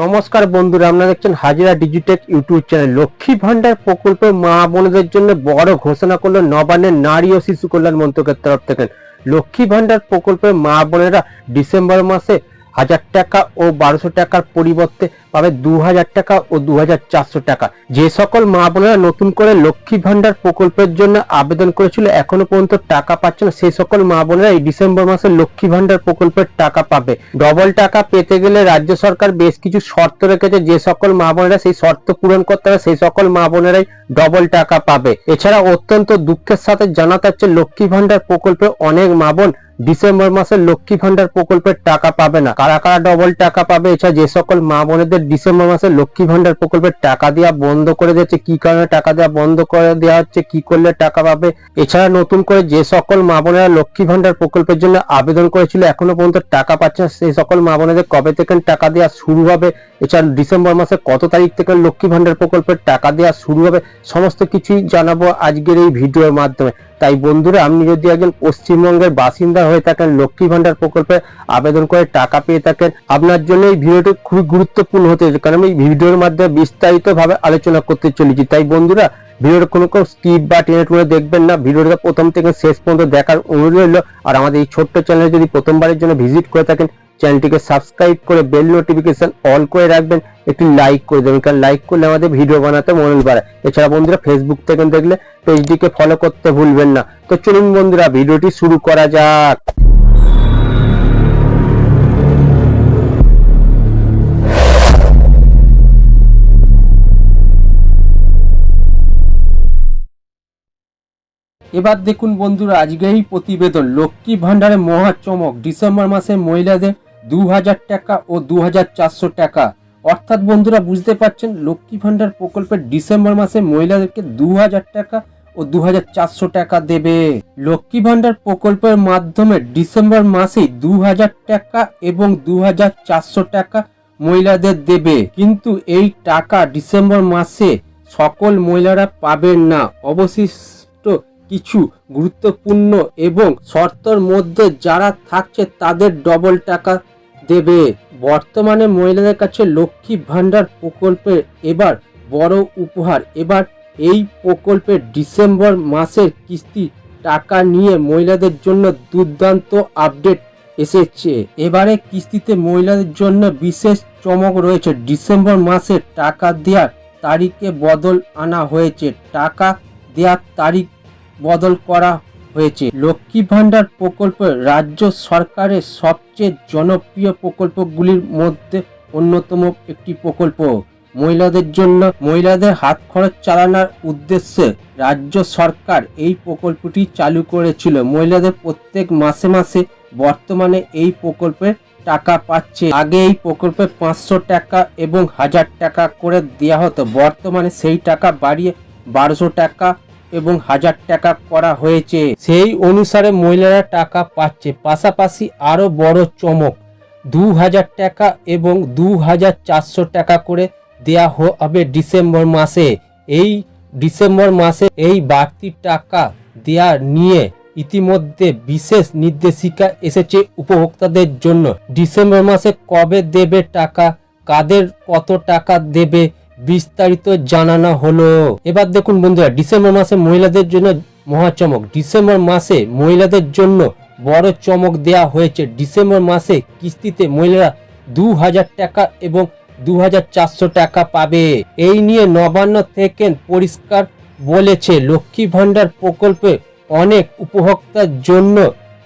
নমস্কার বন্ধুরা, আপনারা দেখছেন Hajira Digitech YouTube channel. Lakshmi Bhandar প্রকল্পে মা বোনদের জন্য বড় ঘোষণা করল নবান্নের নারী ও শিশু কল্যাণ মন্ত্রকের তরফ থেকে। লক্ষ্মী ভান্ডার প্রকল্পে মা বোনেরা ডিসেম্বর মাসে হাজার টাকা ও বারোশো টাকার পরিবর্তে পাবে দু হাজার টাকা ও দু হাজার চারশো টাকা। যে সকল মা বোনেরা নতুন করে লক্ষ্মী ভান্ডার প্রকল্পের জন্য আবেদন করেছিল, এখনও পর্যন্ত টাকা পাচ্ছে না। সেই সকল মা বোনেরা এই ডিসেম্বর মাসে লক্ষ্মী ভান্ডার প্রকল্পের টাকা পাবে। ডবল টাকা পেতে গেলে রাজ্য সরকার বেশ কিছু শর্ত রেখেছে। যে সকল মা বোনেরা সেই শর্ত পূরণ করতে হবে সেই সকল মা বোনেরাই ডবল টাকা পাবে। এছাড়া অত্যন্ত দুঃখের সাথে জানাতে হচ্ছে, লক্ষ্মী ভান্ডার প্রকল্পে অনেক মা বোন ডিসেম্বর মাসে লক্ষ্মী ভান্ডার প্রকল্পের টাকা পাবে না। কারা কারা ডবল টাকা পাবে? এছাড়া যে সকল মা বোনেদের ডিসেম্বর মাসে লক্ষ্মী ভান্ডার প্রকল্পের টাকা দেওয়া বন্ধ করে দিয়েছে। কি কারণে টাকা দেওয়া বন্ধ করে দেওয়া হচ্ছে? কি করলে টাকা পাবে? এছাড়া নতুন করে যে সকল মা বোনেরা লক্ষ্মী ভান্ডার প্রকল্পের জন্য আবেদন করেছিল, এখনও পর্যন্ত টাকা পাচ্ছে না। সেই সকল মা বোনেদের কবে থেকে টাকা দেওয়া শুরু হবে? এছাড়া ডিসেম্বর মাসে কত তারিখ থেকে লক্ষ্মী ভান্ডার প্রকল্পের টাকা দেওয়া শুরু হবে? সমস্ত কিছুই জানাব আজকের এই ভিডিওর মাধ্যমে। তাই বন্ধুরা, আপনি যদি একজন পশ্চিমবঙ্গের বাসিন্দা হয়ে থাকেন, লক্ষ্মী ভান্ডার প্রকল্পে আবেদন করে টাকা পেয়ে থাকেন, আপনার জন্য এই ভিডিওটি খুবই গুরুত্বপূর্ণ হতে কারণ আমি এই ভিডিওর মাধ্যমে বিস্তারিত ভাবে আলোচনা করতে চলেছি। তাই বন্ধুরা ভিডিওর কোনো কোনো স্কিপ বা টেনে টুনে দেখবেন না। ভিডিওটা প্রথম থেকে শেষ পর্যন্ত দেখার অনুরোধ রইল। আর আমাদের এই ছোট্ট চ্যানেলে যদি প্রথমবারের জন্য ভিজিট করে থাকেন চ্যানেলটিকে সাবস্ক্রাইব করে বেল নোটিফিকেশন অল করে রাখবেন। একটি লাইক করে দেবেন, কারণ লাইক করলে আমাদের ভিডিও বানাতে মনোল বাড়ে। এছাড়া বন্ধুরা ফেসবুক থেকে দেখলে পেজটিকে ফলো করতে ভুলবেন না। তো চলুন বন্ধুরা, ভিডিওটি শুরু করা যাক। এবার দেখুন বন্ধুরা, আজকে এই প্রতিবেদন, লক্ষ্মী ভান্ডারে মহা চমক, ডিসেম্বর মাসে মহিলাদের দু হাজার টাকা ও দু হাজার চারশো টাকা। অর্থাৎ বন্ধুরা, বুঝতে পারছেন, লক্ষ্মী ভান্ডার প্রকল্পের ডিসেম্বর মাসে মহিলাদেরকে দু হাজার টাকা ও দু হাজার চারশো টাকা দেবে। লক্ষ্মী ভান্ডার প্রকল্পের মাধ্যমে ডিসেম্বর মাসে দু হাজার টাকা এবং দু হাজার চারশো টাকা মহিলাদের দেবে। কিন্তু এই টাকা ডিসেম্বর মাসে সকল মহিলারা পাবেন না। অবশিষ্ট কিছু গুরুত্বপূর্ণ এবং শর্তর মধ্যে যারা থাকছে তাদের ডবল টাকা দেবে। বর্তমানে মহিলাদের কাছে লক্ষ্মী ভান্ডার প্রকল্পের এবার বড় উপহার। এবার এই প্রকল্পের ডিসেম্বর মাসের কিস্তি টাকা নিয়ে মহিলাদের জন্য দুর্দান্ত আপডেট এসেছে। এবারে কিস্তিতে মহিলাদের জন্য বিশেষ চমক রয়েছে। ডিসেম্বর মাসে টাকা দেওয়ার তারিখে বদল আনা হয়েছে। টাকা দেওয়ার তারিখ বদল করা হয়েছে। লক্ষ্মী ভান্ডার প্রকল্প রাজ্য সরকারের সবচেয়ে জনপ্রিয় প্রকল্পগুলির মধ্যে অন্যতম একটি প্রকল্প। মহিলাদের জন্য মহিলাদের হাত খরচ চালানোর উদ্দেশ্যে রাজ্য সরকার এই প্রকল্পটি চালু করেছিল। মহিলাদের প্রত্যেক মাসে মাসে বর্তমানে এই প্রকল্পের টাকা পাচ্ছে। আগে এই প্রকল্পে পাঁচশো টাকা এবং হাজার টাকা করে দেওয়া হতো। বর্তমানে সেই টাকা বাড়িয়ে বারোশো টাকা এবং হাজার টাকা করা হয়েছে। সেই অনুসারে মহিলারা টাকা পাচ্ছে। পাশাপাশি আরও বড় চমক, দু হাজার টাকা এবং দু হাজার চারশো টাকা করে দেয়া হবে ডিসেম্বর মাসে। এই ডিসেম্বর মাসে এই বাড়তি টাকা দেয়া নিয়ে ইতিমধ্যে বিশেষ নির্দেশিকা এসেছে উপভোক্তাদের জন্য। ডিসেম্বর মাসে কবে দেবে টাকা, কাদের কত টাকা দেবে বিস্তারিত জানানো হলো। এবার দেখুন বন্ধুরা, ডিসেম্বর মাসে মহিলাদের জন্য মহাচমক ডিসেম্বর মাসে মহিলাদের জন্য বড় চমক দেয়া হয়েছে। ডিসেম্বর মাসে কিস্তিতে মহিলারা দু হাজার টাকা এবং দু হাজার চারশো টাকা পাবে। এই নিয়ে নবান্ন থেকে পরিষ্কার বলেছে লক্ষ্মী ভান্ডার প্রকল্পে অনেক উপভোক্তার জন্য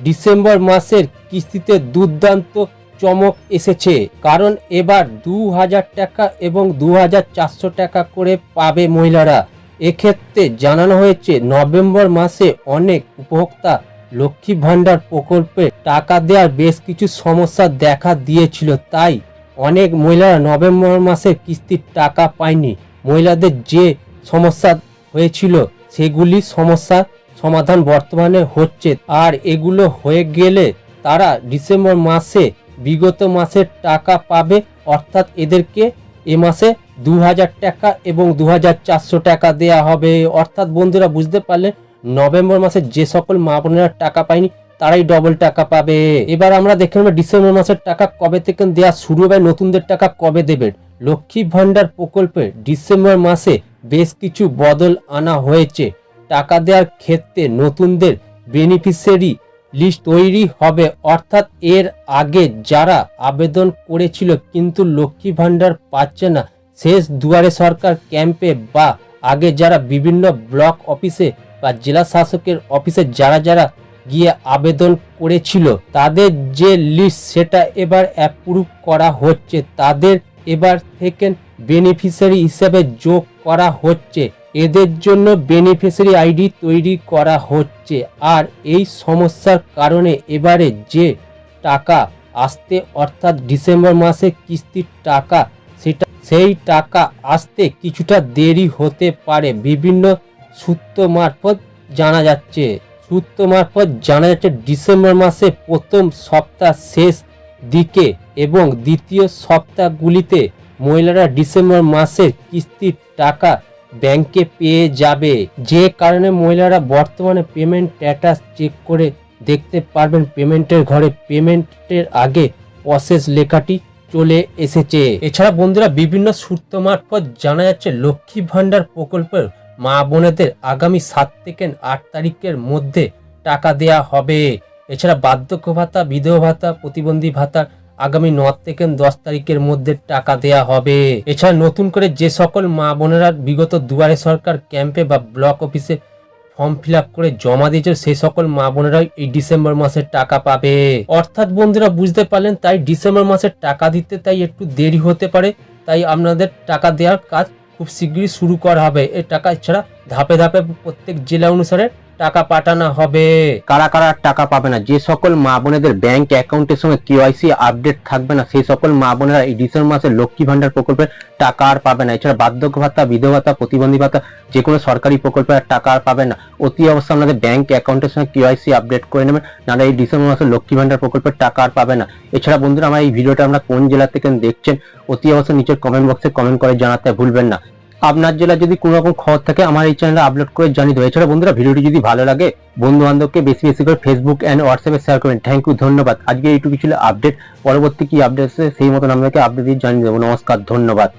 ডিসেম্বর মাসের কিস্তিতে দুর্দান্ত চমক এসেছে। কারণ এবার দু হাজার টাকা এবং দু হাজার চারশো টাকা করে পাবে মহিলারা। এক্ষেত্রে জানানো হয়েছে, নভেম্বর মাসে অনেক উপভোক্তা লক্ষ্মী ভান্ডার প্রকল্পে টাকা দেওয়ার বেশ কিছু সমস্যা দেখা দিয়েছিল। তাই অনেক মহিলারা নভেম্বর মাসে কিস্তির টাকা পায়নি। মহিলাদের যে সমস্যা হয়েছিল, সেগুলি সমস্যার সমাধান বর্তমানে হচ্ছে। আর এগুলো হয়ে গেলে তারা ডিসেম্বর মাসে বিগত মাসের টাকা পাবে, অর্থাৎ এদেরকে এ মাসে দু হাজার টাকা এবং দু হাজার চারশো টাকা দেয়া হবে। অর্থাৎ বন্ধুরা, বুঝতে পারলে নভেম্বর মাসে যে সকল মা বোনেরা টাকা পায়নি, তারাই ডবল টাকা পাবে। এবার আমরা দেখে নেব ডিসেম্বর মাসের টাকা কবে থেকে দেওয়া শুরু হবে, নতুনদের টাকা কবে দেবেন লক্ষ্মী ভান্ডার প্রকল্পে ডিসেম্বর মাসে বেশ কিছু বদল আনা হয়েছে। টাকা দেওয়ার ক্ষেত্রে নতুনদের বেনিফিশিয়ারি লিস্ট তৈরি হবে। অর্থাৎ এর আগে যারা আবেদন করেছিল কিন্তু লক্ষ্মী ভাণ্ডার পাচ্ছে না, শেষ দুয়ারে সরকার ক্যাম্পে বা আগে যারা বিভিন্ন ব্লক অফিসে বা জেলা শাসকের অফিসে যারা যারা গিয়ে আবেদন করেছিল, তাদের যে লিস্ট সেটা এবার অ্যাপ্রুভ করা হচ্ছে। তাদের এবার থেকে বেনিফিশিয়ারি হিসেবে যোগ করা হচ্ছে। এদের জন্য বেনিফিশিয়ারি আইডি তৈরি করা হচ্ছে। আর এই সমস্যার কারণে এবারে যে টাকা আসতে, অর্থাৎ ডিসেম্বর মাসে কিস্তির টাকা, সেটা সেই টাকা আসতে কিছুটা দেরি হতে পারে। বিভিন্ন সূত্র মারফত জানা যাচ্ছে। সূত্র মারফত জানা যাচ্ছে, ডিসেম্বর মাসে প্রথম সপ্তাহ শেষ দিকে এবং দ্বিতীয় সপ্তাহগুলিতে মহিলারা ডিসেম্বর মাসের কিস্তির টাকা ব্যাংকে পেয়ে যাবে। যে কারণে মহিলারা বর্তমানে পেমেন্ট স্ট্যাটাস চেক করে দেখতে পারবেন পেমেন্টের ঘরে পেমেন্টের আগে প্রসেস লেখাটি চলে এসেছে। এছাড়া বন্ধুরা বিভিন্ন সূত্র মারফত জানা যাচ্ছে লক্ষ্মী ভান্ডার প্রকল্পের মা বোনেদের আগামী সাত থেকে আট তারিখের মধ্যে টাকা দেয়া হবে। এছাড়া বার্ধক্য ভাতা, বিধবা ভাতা, প্রতিবন্ধী ভাতা আগামী ন থেকে দশ তারিখের মধ্যে টাকা দেয়া হবে। এছাড়া নতুন করে যে সকল মা বোনেরা বিগত দুয়ারে সরকার ক্যাম্পে বা ব্লক অফিসে ফর্ম ফিল করে জমা দিয়েছে সেই সকল মা বোনেরাই এই ডিসেম্বর মাসের টাকা পাবে। অর্থাৎ বন্ধুরা বুঝতে পারলেন, তাই ডিসেম্বর মাসের টাকা দিতে তাই একটু দেরি হতে পারে, তাই আপনাদের টাকা দেওয়ার কাজ খুব শীঘ্রই শুরু করা হবে। এ টাকা ছাড়া ধাপে ধাপে প্রত্যেক জেলা অনুসারে টাকা পাঠানো হবে। কারা কারা টাকা পাবে না? যে সকল মা বোনেদের ব্যাংক অ্যাকাউন্টের সঙ্গে কেওয়াইসি আপডেট থাকবে না, সেই সকল মা বোনেরা এই ডিসেম্বর মাসে লক্ষ্মী ভান্ডার প্রকল্পের টাকা আর পাবে না। এছাড়া বার্ধক্য ভাতা, বিধবা ভাতা, প্রতিবন্ধী ভাতা, যে কোনো সরকারি প্রকল্পের আর টাকা আর পাবে না। অতি অবশ্যই আপনাদের ব্যাংক অ্যাকাউন্টের সঙ্গে কেওয়াইসি আপডেট করে নেবেন, নাহলে এই ডিসেম্বর মাসে লক্ষ্মী ভান্ডার প্রকল্পের টাকা আর পাবে না। এছাড়া বন্ধুরা, আমার এই ভিডিওটা আমরা কোন জেলা থেকে দেখছেন, অতি অবশ্যই নিচের কমেন্ট বক্সে কমেন্ট করে জানাতে ভুলবেন না। আপনার জেলা যদি কোনো রকম খবর থাকে, আমার এই চ্যানেলে আপলোড করে জানিয়ে দেবো। এছাড়া বন্ধুরা, ভিডিওটি যদি ভালো লাগে বন্ধু বান্ধবকে বেশি বেশি করে ফেসবুক অ্যান্ড হোয়াটসঅ্যাপে শেয়ার করেন থ্যাংক ইউ ধন্যবাদ। আজকে এইটুকু ছিল আপডেট পরবর্তী কি আপডেট আছে, সেই মতন আপনাকে আপডেট দিয়ে জানিয়ে দেবো। নমস্কার, ধন্যবাদ।